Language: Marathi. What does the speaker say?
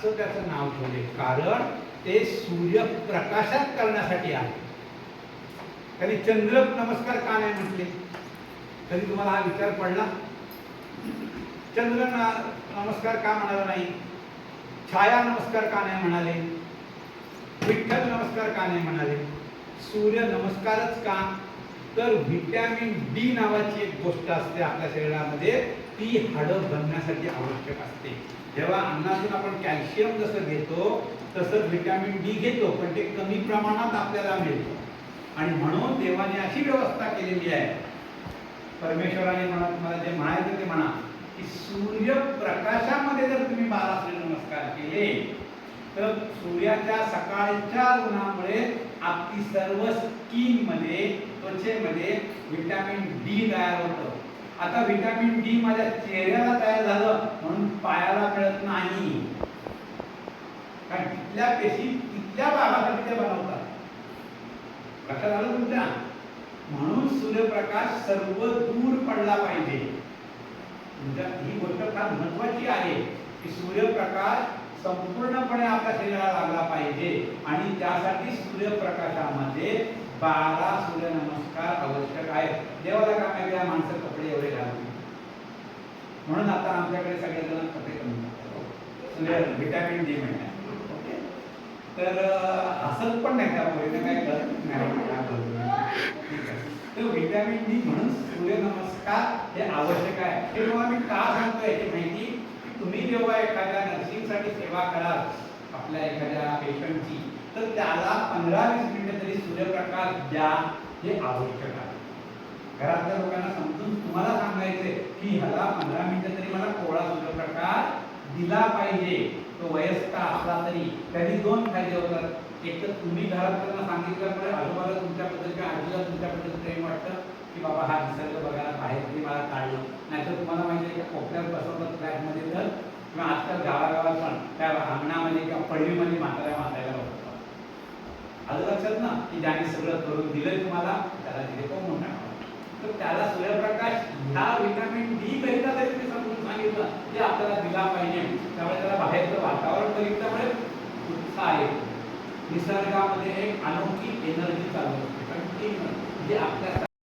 असं त्याचं नाव ठेवले कारण ते सूर्यप्रकाशात करण्यासाठी आहे कधी चंद्र नमस्कार का नाही म्हटले? कधी तुम्हाला हा विचार पडला? चंद्र ना- नमस्कार का म्हणाला नाही? छाया नमस्कार का नाही म्हणाले? विठ्ठल नमस्कार का नाही म्हणाले? सूर्य नमस्कारच का? तर व्हिटॅमिन डी नावाची एक गोष्ट असते आपल्या शरीरामध्ये. ती हाडं बनण्यासाठी आवश्यक असते. जेव्हा अन्नातून आपण कॅल्शियम जसं घेतो तसं व्हिटॅमिन डी घेतो पण ते कमी प्रमाणात आपल्याला मिळतं. आणि म्हणून देवाने अशी व्यवस्था केलेली आहे. परमेश्वराने म्हणा तुम्हाला जे म्हणायचं ते म्हणा की सूर्यप्रकाशामध्ये जर तुम्ही बारा नमस्कार केले तर सूर्याच्या सकाळच्या उन्हामुळे आपली सर्व स्किनमध्ये त्वचेमध्ये व्हिटॅमिन डी तयार होतं. आता व्हिटॅमिन डी माझ्या चेहऱ्याला तयार झालं म्हणून पायाला मिळत नाही. कारण तिथल्या पेशी तिथल्या भागासाठी ते बनवतात. लक्षात आलं तुमच्या? म्हणून सूर्यप्रकाश सर्व दूर पडला पाहिजे. ही गोष्ट फार महत्वाची आहे. की सूर्यप्रकाश संपूर्णपणे आपल्या शरीराला लागला पाहिजे आणि त्यासाठी सूर्यप्रकाशामध्ये बारा सूर्यनमस्कार आवश्यक आहेत. देवाला काय माहिती आहे, माणसं कपडे एवढे घालत म्हणून आता आमच्याकडे सगळेजण कपडे कमी हो. सूर्य व्हिटॅमिन डी मिळणार ओके? तर अं, हसत पण नाही त्यामुळे तर काय कळत नाही. ठीक आहे. तर व्हिटॅमिन डी म्हणून सूर्यनमस्कार हे आवश्यक आहे. हे तुम्हाला मी का सांगतोय याची माहिती? तुम्ही जेव्हा एखाद्या नर्सिंगसाठी सेवा कराल आपल्या एखाद्या पेशंटची तर त्याला पंधरा वीस मिनिटं तरी सूर्यप्रकाश द्या हे आवश्यक आहे. घरातल्या लोकांना समजून तुम्हाला सांगायचंय की ह्याला पंधरा मिनिटं तरी मला कोवळा सूर्यप्रकाश दिला पाहिजे. तो वयस्क असला तरी त्याने दोन फायदे होतात. एक तर तुम्ही घरातल्यांना सांगितल्यामुळे आजोबाला तुमच्याबद्दल किंवा आजीला तुमच्याबद्दल प्रेम वाटतं की बाबा हा निसर्ग बघायला बाहेर तरी मला काढलं. नाहीतर तुम्हाला माहिती आहे की कोपऱ्यात बसवलं फ्लॅटमध्ये तर किंवा आजकाल गावागावात पण त्या अंगणामध्ये म्हणजे म्हाताऱ्या मातायला बघतो आलं लक्षात ना? की ज्याने सगळं करून दिलंय तुम्हाला त्याला तिथे कोण टाकावं तर त्याला सूर्यप्रकाश ह्या विटामिन डी करिता तरी ते समजून सांगितलं ते आपल्याला दिला पाहिजे. त्यामुळे त्याला बाहेरचं वातावरण तरी त्यामुळे उत्साह आहे निसर्गामध्ये एक अनोखी एनर्जी चालू असते कंटिन्यू जे आपल्या